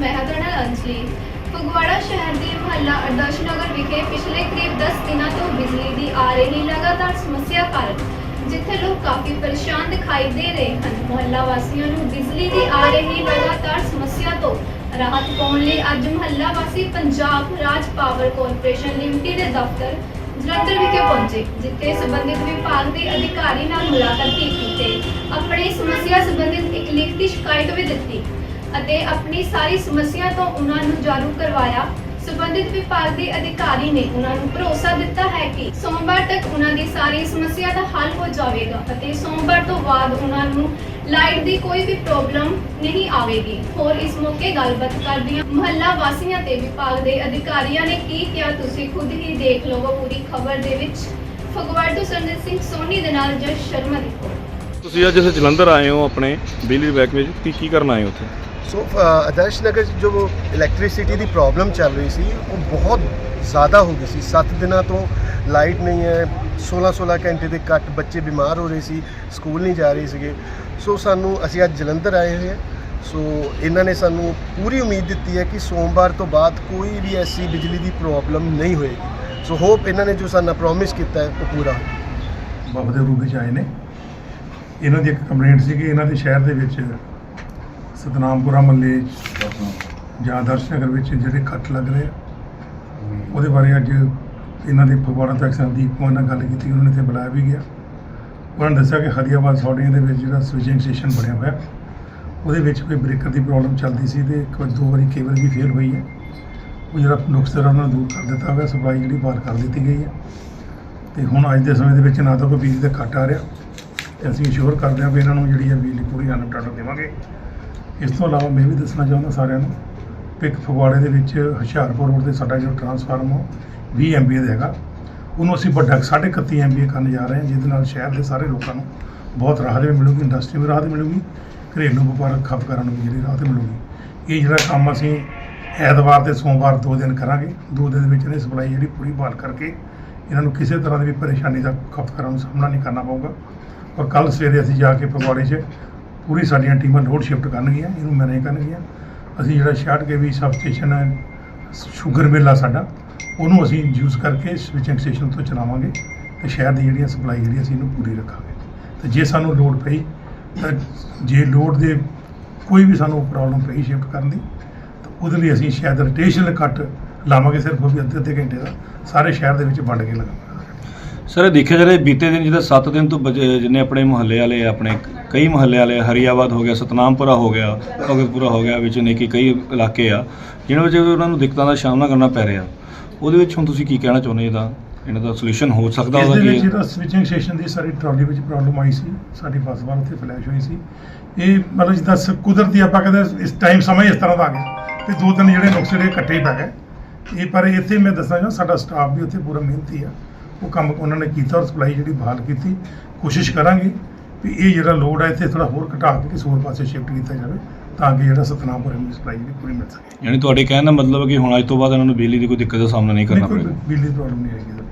ਮੈਂ ਹਾਂ ਤੁਹਾਡੇ ਅੰਜਲੀ ਫਗਵਾੜਾ ਸ਼ਹਿਰ ਦੇ ਮੁਹੱਲਾ ਅਰਦਾਸ਼ ਨਗਰ ਵਿਖੇ ਪਿਛਲੇ ਕਰੀਬ 10 ਦਿਨਾਂ ਤੋਂ ਬਿਜਲੀ ਦੀ ਆ ਰਹੀ ਲਗਾਤਾਰ ਸਮੱਸਿਆ ਕਾਰਨ, ਜਿੱਥੇ ਲੋਕ ਕਾਫੀ ਪਰੇਸ਼ਾਨ ਦਿਖਾਈ ਦੇ ਰਹੇ ਹਨ। ਮੁਹੱਲਾ ਵਾਸੀਆਂ ਨੂੰ ਬਿਜਲੀ ਦੀ ਆ ਰਹੀ ਲਗਾਤਾਰ ਸਮੱਸਿਆ ਤੋਂ ਰਾਹਤ ਪਾਉਣ ਲਈ ਅੱਜ ਮੁਹੱਲਾ ਵਾਸੀ ਪੰਜਾਬ ਰਾਜ ਪਾਵਰ ਕਾਰਪੋਰੇਸ਼ਨ ਲਿਮਟਿਡ ਦੇ ਦਫ਼ਤਰ ਜਲੰਧਰ ਵਿਖੇ ਪਹੁੰਚੇ, ਜਿੱਥੇ ਸੰਬੰਧਿਤ ਵਿਭਾਗ ਦੇ ਅਧਿਕਾਰੀ ਨਾਲ ਮੁਲਾਕਾਤ ਕੀਤੀ ਤੇ ਆਪਣੀ ਸਮੱਸਿਆ ਸੰਬੰਧਿਤ ਇੱਕ ਲਿਖਤੀ ਸ਼ਿਕਾਇਤ ਵੀ ਦਿੱਤੀ। ਅਤੇ ਆਪਣੀ ਸਾਰੀ ਸਮੱਸਿਆ ਤੋਂ ਉਹਨਾਂ ਨੂੰ ਜਾਣੂ ਕਰਵਾਇਆ। ਸੰਬੰਧਿਤ ਵਿਭਾਗ ਦੇ ਅਧਿਕਾਰੀ ਨੇ ਉਹਨਾਂ ਨੂੰ ਭਰੋਸਾ ਦਿੱਤਾ ਹੈ ਕਿ ਸੋਮਵਾਰ ਤੱਕ ਉਹਨਾਂ ਦੀ ਸਾਰੀ ਸਮੱਸਿਆ ਦਾ ਹੱਲ ਹੋ ਜਾਵੇਗਾ ਅਤੇ ਸੋਮਵਾਰ ਤੋਂ ਬਾਅਦ ਉਹਨਾਂ ਨੂੰ ਲਾਈਟ ਦੀ ਕੋਈ ਵੀ ਪ੍ਰੋਬਲਮ ਨਹੀਂ ਆਵੇਗੀ। ਹੋਰ ਇਸ ਮੌਕੇ ਗੱਲਬਾਤ ਕਰਦਿਆਂ ਮੁਹੱਲਾ ਵਾਸੀਆਂ ਤੇ ਵਿਭਾਗ ਦੇ ਅਧਿਕਾਰੀਆਂ ਨੇ ਕੀ ਕਿਹਾ, ਤੁਸੀਂ ਖੁਦ ਹੀ ਦੇਖ ਲਵੋ ਪੂਰੀ ਖਬਰ ਦੇ ਵਿੱਚ। ਫਗਵਾੜਾ ਤੋਂ ਸੰਜੀਤ ਸਿੰਘ ਸੋਨੀ ਦੇ ਨਾਲ ਜਸ ਸ਼ਰਮਾ ਦੀ ਰਿਪੋਰਟ। ਤੁਸੀਂ ਅੱਜ ਇੱਥੇ ਜਲੰਧਰ ਆਏ ਹੋ ਆਪਣੇ ਬਿਜਲੀ ਬੈਕ ਵਿੱਚ। ਕੀ ਕੀ ਕਰਨ ਆਏ ਹੋ ਉੱਥੇ? ਸੋ ਆਦਰਸ਼ ਨਗਰ 'ਚ ਜੋ ਇਲੈਕਟ੍ਰਿਸਿਟੀ ਦੀ ਪ੍ਰੋਬਲਮ ਚੱਲ ਰਹੀ ਸੀ, ਉਹ ਬਹੁਤ ਜ਼ਿਆਦਾ ਹੋ ਗਈ ਸੀ। 7 ਦਿਨਾਂ ਤੋਂ ਲਾਈਟ ਨਹੀਂ ਹੈ 16-16 ਘੰਟੇ ਦੇ ਕੱਟ ਬੱਚੇ ਬਿਮਾਰ ਹੋ ਰਹੇ ਸੀ, ਸਕੂਲ ਨਹੀਂ ਜਾ ਰਹੇ ਸੀਗੇ। ਸੋ ਸਾਨੂੰ, ਅਸੀਂ ਅੱਜ ਜਲੰਧਰ ਆਏ ਹੋਏ ਹਾਂ। ਸੋ ਇਹਨਾਂ ਨੇ ਸਾਨੂੰ ਪੂਰੀ ਉਮੀਦ ਦਿੱਤੀ ਹੈ ਕਿ ਸੋਮਵਾਰ ਤੋਂ ਬਾਅਦ ਕੋਈ ਵੀ ਐਸੀ ਬਿਜਲੀ ਦੀ ਪ੍ਰੋਬਲਮ ਨਹੀਂ ਹੋਏਗੀ। ਸੋ ਹੋਪ ਇਹਨਾਂ ਨੇ ਜੋ ਸਾਨੂੰ ਪ੍ਰੋਮਿਸ ਕੀਤਾ ਹੈ, ਉਹ ਪੂਰਾ ਬਾਬਾ ਦੇ ਰੂਪ ਵਿੱਚ ਆਏ ਨੇ। ਇਹਨਾਂ ਦੀ ਇੱਕ ਕੰਪਲੇਂਟ ਸੀ ਕਿ ਇਹਨਾਂ ਦੇ ਸ਼ਹਿਰ ਦੇ ਵਿੱਚ ਸਤਨਾਮਪੁਰਾ ਮੱਲੇ ਜਾਂ ਆਦਰਸ਼ ਨਗਰ ਵਿੱਚ ਜਿਹੜੇ ਕੱਟ ਲੱਗ ਰਹੇ ਆ, ਉਹਦੇ ਬਾਰੇ ਅੱਜ ਇਹਨਾਂ ਦੇ ਫਗਵਾੜਾ ਤੱਕ ਸੰਦੀਪ ਕੁਮਾਰ ਨਾਲ ਗੱਲ ਕੀਤੀ, ਉਹਨਾਂ ਨੇ ਇੱਥੇ ਬੁਲਾਇਆ ਵੀ ਗਿਆ। ਉਹਨਾਂ ਨੇ ਦੱਸਿਆ ਕਿ ਹਰੀਆਬਾਦ ਸੌੜੀਆਂ ਦੇ ਵਿੱਚ ਜਿਹੜਾ ਸਵਿਚਿੰਗ ਸਟੇਸ਼ਨ ਬਣਿਆ ਹੋਇਆ, ਉਹਦੇ ਵਿੱਚ ਕੋਈ ਬ੍ਰੇਕਰ ਦੀ ਪ੍ਰੋਬਲਮ ਚੱਲਦੀ ਸੀ ਤੇ ਇੱਕ ਵਾਰ, ਦੋ ਵਾਰੀ ਕੇਬਲ ਵੀ ਫੇਲ ਹੋਈ ਹੈ। ਉਹ ਜਿਹੜਾ ਨੁਕਸ ਜਿਹੜਾ ਉਹਨਾਂ ਨੂੰ ਦੂਰ ਕਰ ਦਿੱਤਾ ਹੋਇਆ ਸਪਲਾਈ ਜਿਹੜੀ ਬਾਹਰ ਕਰ ਦਿੱਤੀ ਗਈ ਹੈ। ਤੇ ਹੁਣ ਅੱਜ ਦੇ ਸਮੇਂ ਦੇ ਵਿੱਚ ਨਾ ਤਾਂ ਕੋਈ ਬਿਜਲੀ ਦਾ ਕੱਟ ਆ ਰਿਹਾ, ਤੇ ਅਸੀਂ ਅਸ਼ੋਰ ਕਰਦੇ ਹਾਂ ਵੀ ਇਹਨਾਂ ਨੂੰ ਜਿਹੜੀ ਹੈ ਬਿਜਲੀ ਪੂਰੀ ਅਨਪਟਾਟ ਦੇਵਾਂਗੇ। ਇਸ ਤੋਂ ਇਲਾਵਾ ਮੈਂ ਵੀ ਦੱਸਣਾ ਚਾਹੁੰਦਾ ਸਾਰਿਆਂ ਨੂੰ ਕਿ ਇੱਕ ਫਗਵਾੜੇ ਦੇ ਵਿੱਚ ਹੁਸ਼ਿਆਰਪੁਰ ਰੋਡ ਤੇ ਸਾਡਾ ਜੋ ਟਰਾਂਸਫਾਰਮ 20 ਐਮਬੀਏ ਦਾ ਹੈਗਾ, ਉਹਨੂੰ ਅਸੀਂ ਵੱਡਾ 31 ਐਮਬੀਏ ਕਰਨ ਜਾ ਰਹੇ ਹਾਂ, ਜਿਹਦੇ ਨਾਲ ਸ਼ਹਿਰ ਦੇ ਸਾਰੇ ਲੋਕਾਂ ਨੂੰ ਬਹੁਤ ਰਾਹਤ ਵੀ ਮਿਲੂਗੀ ਇੰਡਸਟਰੀ ਵੀ ਰਾਹਤ ਮਿਲੂਗੀ, ਘਰੇਲੂ ਵਪਾਰਕ ਖਪਤਕਾਰਾਂ ਨੂੰ ਵੀ ਜਿਹੜੀ ਰਾਹਤ ਮਿਲੂਗੀ। ਇਹ ਜਿਹੜਾ ਕੰਮ ਅਸੀਂ ਐਤਵਾਰ ਤੇ ਸੋਮਵਾਰ ਦੋ ਦਿਨ ਕਰਾਂਗੇ, ਦੋ ਦਿਨ ਦੇ ਵਿੱਚ ਇਹਦੀ ਸਪਲਾਈ ਜਿਹੜੀ ਪੂਰੀ ਬਹਾਲ ਕਰਕੇ ਇਹਨਾਂ ਨੂੰ ਕਿਸੇ ਤਰ੍ਹਾਂ ਦੀ ਵੀ ਪਰੇਸ਼ਾਨੀ ਦਾ ਖਪਤਕਾਰਾਂ ਨੂੰ ਸਾਹਮਣਾ ਨਹੀਂ ਕਰਨਾ ਪਊਗਾ। ਔਰ ਕੱਲ ਸਵੇਰੇ ਅਸੀਂ ਜਾ ਕੇ ਫਗਵਾੜੇ 'ਚ ਪੂਰੀ ਸਾਡੀਆਂ ਟੀਮਾਂ ਲੋਡ ਸ਼ਿਫਟ ਕਰਨਗੀਆਂ, ਇਹਨੂੰ ਮੈਨੇਜ ਕਰਨਗੀਆਂ। ਅਸੀਂ ਜਿਹੜਾ 66 ਕੇਵੀ ਸਬ ਸਟੇਸ਼ਨ ਹੈ ਸ਼ੂਗਰ ਮਿਲ ਆ ਸਾਡਾ, ਉਹਨੂੰ ਅਸੀਂ ਯੂਜ਼ ਕਰਕੇ ਸਵਿਚਿੰਗ ਸਟੇਸ਼ਨ ਤੋਂ ਚਲਾਵਾਂਗੇ ਤੇ ਸ਼ਹਿਰ ਦੀ ਜਿਹੜੀਆਂ ਸਪਲਾਈ ਜਿਹੜੀ ਅਸੀਂ ਇਹਨੂੰ ਪੂਰੀ ਰੱਖਾਂਗੇ। ਤੇ ਜੇ ਸਾਨੂੰ ਲੋਡ ਪਈ, ਤਾਂ ਜੇ ਲੋਡ ਦੇ ਕੋਈ ਵੀ ਸਾਨੂੰ ਪ੍ਰੋਬਲਮ ਪਈ ਸ਼ਿਫਟ ਕਰਨ ਦੀ, ਤਾਂ ਉਹਦੇ ਲਈ ਅਸੀਂ ਸ਼ਾਇਦ ਰੋਟੇਸ਼ਨਲ ਕੱਟ ਲਾਵਾਂਗੇ ਸਿਰਫ ਉਹ ਵੀ ਅੱਧੇ ਅੱਧੇ ਘੰਟੇ ਦਾ, ਸਾਰੇ ਸ਼ਹਿਰ ਦੇ ਵਿੱਚ ਵੰਡ ਕੇ ਲਗਾਵਾਂਗੇ। ਸਰ ਇਹ ਦੇਖਿਆ ਜਾਵੇ ਬੀਤੇ ਦਿਨ ਜਿਹਦਾ 7 ਦਿਨ ਤੋਂ ਬਚ- ਜਿੰਨੇ ਆਪਣੇ ਮੁਹੱਲੇ ਵਾਲੇ ਆ, ਆਪਣੇ ਕਈ ਮੁਹੱਲੇ ਵਾਲੇ ਹਰੀਆਬਾਦ ਹੋ ਗਿਆ ਸਤਨਾਮਪੁਰਾ ਹੋ ਗਿਆ ਭਗਤਪੁਰਾ ਹੋ ਗਿਆ ਵਿੱਚ ਨੇ ਕਿ ਕਈ ਇਲਾਕੇ ਆ ਜਿਹਨਾਂ ਵਿੱਚ ਉਹਨਾਂ ਨੂੰ ਦਿੱਕਤਾਂ ਦਾ ਸਾਹਮਣਾ ਕਰਨਾ ਪੈ ਰਿਹਾ। ਉਹਦੇ ਵਿੱਚ ਹੁਣ ਤੁਸੀਂ ਕੀ ਕਹਿਣਾ ਚਾਹੁੰਦੇ ਇਹਦਾ ਇਹਨਾਂ ਦਾ ਸੋਲੂਸ਼ਨ ਹੋ ਸਕਦਾ ਇਸ ਉਹਦਾ ਦੇ ਵਿੱਚ ਕੀ ਜਿਹੜਾ ਸਵਿਚਿੰਗ ਸਟੇਸ਼ਨ ਦੀ ਸਾਰੀ ਟਰਾਲੀ ਵਿੱਚ ਪ੍ਰੋਬਲਮ ਆਈ ਸੀ। ਸਾਡੀ ਬੱਸ ਬਾਰ ਉੱਥੇ ਫਲੈਸ਼ ਹੋਈ ਸੀ। ਇਹ ਮਤਲਬ ਜਿੱਦਾਂ ਸ- ਕੁਦਰਤੀ ਆਪਾਂ ਕਹਿੰਦੇ ਇਸ ਟਾਈਮ ਸਮਾਂ ਹੀ ਇਸ ਤਰ੍ਹਾਂ ਦਾ ਆ ਗਿਆ। ਤੇ ਦੋ ਤਿੰਨ ਜਿਹੜੇ ਨੁਕਸੇ ਜਿਹੜੇ ਇਕੱਠੇ ਹੀ ਪੈ ਗਏ। ਇਹ ਪਰ ਇੱਥੇ ਮੈਂ ਦੱਸਣਾ ਚਾਹਾਂ ਸਾਡਾ ਸਟਾਫ ਵੀ ਉੱਥੇ ਪੂਰਾ ਮਿਹਨਤੀ ਆ। ਉਹ ਕੰਮ ਉਹਨਾਂ ਨੇ ਕੀਤਾ ਔਰ ਸਪਲਾਈ ਜਿਹੜੀ ਬਹਾਲ ਕੀਤੀ। ਕੋਸ਼ਿਸ਼ ਕਰਾਂਗੇ ਵੀ ਇਹ ਜਿਹੜਾ ਲੋਡ ਹੈ ਇੱਥੇ ਥੋੜਾ ਹੋਰ ਘਟਾ ਕੇ ਕਿਸੇ ਹੋਰ ਪਾਸੇ ਸ਼ਿਫਟ ਕੀਤਾ ਜਾਵੇ ਤਾਂ ਕਿ ਜਿਹੜਾ ਸਤਨਾਮਪੁਰ ਨੂੰ ਸਪਲਾਈ ਜਿਹੜੀ ਪੂਰੀ ਮਿਲ ਸਕੇ। ਯਾਨੀ ਤੁਹਾਡੇ ਕਹਿਣ ਦਾ ਮਤਲਬ ਹੈ ਕਿ ਹੁਣ ਅੱਜ ਤੋਂ ਬਾਅਦ ਇਹਨਾਂ ਨੂੰ ਬਿਜਲੀ ਦੀ ਕੋਈ ਦਿੱਕਤ ਦਾ ਸਾਹਮਣਾ ਨਹੀਂ ਕਰਨਾ ਪਏਗਾ ਬਿਜਲੀ ਪ੍ਰੋਬਲਮ ਨਹੀਂ ਆਏਗੀ